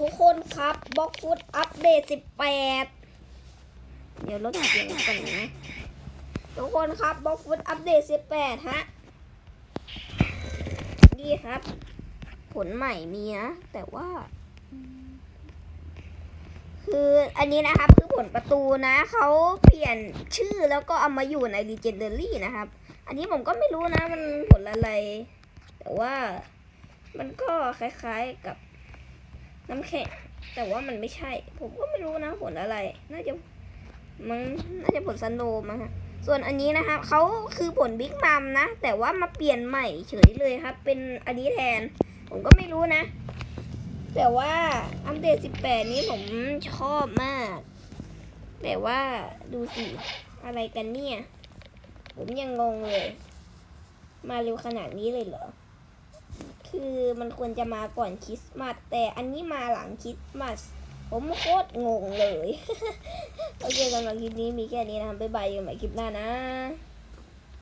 ทุกคนครับบล็อกฟุตอัปเดต18เดี๋ยวลดเสียงก่อนนะ ทุกคนครับบล็อกฟุตอัปเดต18ฮะนี่ครับ ผลใหม่มีนะ แต่ว่า คืออันนี้นะครับ คือผลประตูนะ เขาเปลี่ยนชื่อแล้วก็เอามาอยู่ใน Legendary นะครับ อันนี้ผมก็ไม่รู้นะ มันผลอะไร แต่ว่ามันก็คล้ายๆกับ น้ำแข็งแต่ว่ามันไม่ใช่ ผมก็ไม่รู้นะผลอะไร น่าจะมันน่าจะผลซันโดมั้งฮะส่วนอันนี้นะครับเขาคือผลบิ๊กมัมนะ แต่ว่ามาเปลี่ยนใหม่เฉยเลยครับ เป็นอันนี้แทน ผมก็ไม่รู้นะ แต่ว่าอัปเดต 18 นี้ผมชอบมาก แต่ว่าดูสิอะไรกันเนี่ย ผมยังงงเลย มาเร็วขนาดนี้เลยเหรอ คือมันควรจะมาก่อนคริสต์มาสแต่อันนี้มาหลังคริสต์มาสผมโคตรงงเลย โอเคสำหรับคลิปนี้มีแค่นี้นะครับบ๊ายบายกันใหม่คลิปหน้านะ